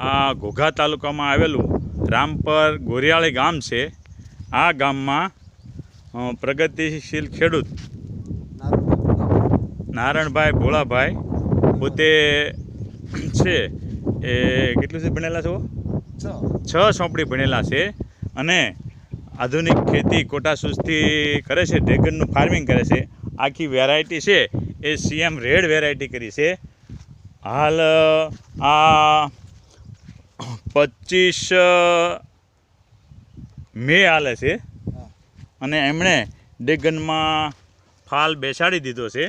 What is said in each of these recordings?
આ ઘોઘા તાલુકામાં આવેલું રામપર ગોરિયાળી ગામ છે. આ ગામમાં પ્રગતિશીલ ખેડૂત નારણભાઈ ભોળાભાઈ પોતે છે. એ કેટલું છે ભણેલા છો? છ. સોંપડી ભણેલા છે અને આધુનિક ખેતી કોટાસૂઝથી કરે છે ડ્રેગનનું ફાર્મિંગ કરે છે. આખી વેરાયટી છે. એ સીએમ રેડ વેરાયટી કરી છે. હાલ આ પચીસ મે હાલે છે. અને એમણે ડેગનમાં ફાલ બેસાડી દીધો છે.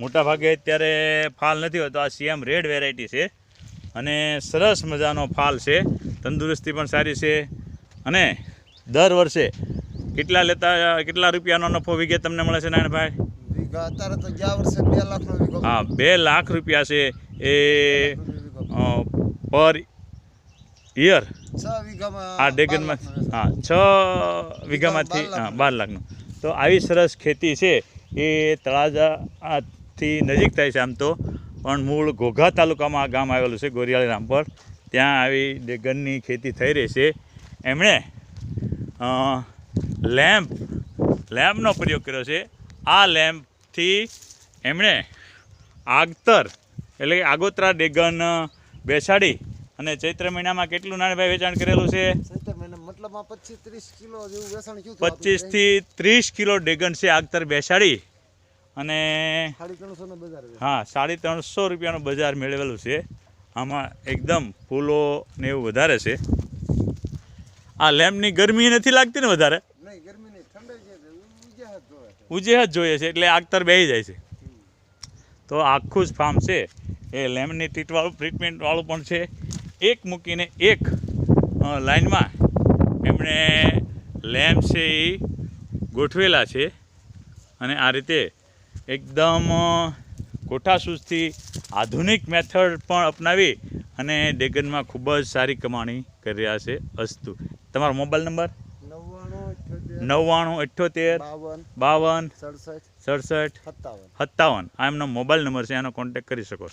મોટા ભાગે અત્યારે ફાલ નથી હોતો આ સીએમ રેડ વેરાયટી છે. અને સરસ મજાનો ફાલ છે તંદુરસ્તી પણ સારી છે. અને દર વર્ષે કેટલા લેતા કેટલા રૂપિયાનો નફો વીઘે તમને મળે છે નારાયણભાઈ અત્યારે તો ગયા વર્ષે બે હા બે લાખ રૂપિયા છે. એ પર યર આ ડેગનમાં? હા છ વીઘામાંથી હા. બાર લાખનું. તો આવી સરસ ખેતી છે એ તળાજાથી નજીક થાય છે આમ તો. પણ મૂળ ઘોઘા તાલુકામાં આ ગામ આવેલું છે ગોરિયાળી રામપર ત્યાં આવી ડેગનની ખેતી થઈ રહી છે. એમણે લેમ્પ લેમ્પનો પ્રયોગ કર્યો છે. આ લેમ્પથી એમણે આગતર એટલે કે આગોતરા ડેગન બેસાડી અને ચૈત્ર મહિનામાં કેટલું નાનભાઈ વેચાણ કરેલું છે? પચીસ પચીસથી ત્રીસ કિલો ડેગન છે આગતર બેસાડી. અને. હા સાડી ત્રણસો રૂપિયાનું બજાર મેળવેલું છે. આમાં એકદમ ફૂલો ને એવું વધારે છે. આ લેમ્પની ગરમી નથી લાગતી ને વધારે? નહીં ગરમી નહીં ઠંડાઈ છે ઉજ્યા જ ઉજે જ જોઈએ છે એટલે આગતર બેસી જાય છે. તો આખું જ ફાર્મ છે. એ લેમની ટ્રીટવાળું ટ્રીટમેન્ટવાળું પણ છે. એક મૂકીને એક લાઇનમાં લાઈનમાં એમણે લેમ્પ છે એ ગોઠવેલા છે અને આ રીતે એકદમ કોઠાસૂઝથી આધુનિક મેથડ પણ અપનાવી અને ડેગનમાં ખૂબ જ સારી કમાણી કરી રહ્યા છે અસ્તુ. તમારો મોબાઈલ નંબર? નવ્વાણું અઠ્યોતેર બાવન સડસઠ સડસઠ સત્તાવન. સત્તાવન. આ એમનો મોબાઈલ નંબર છે એનો કોન્ટેક કરી શકો છો.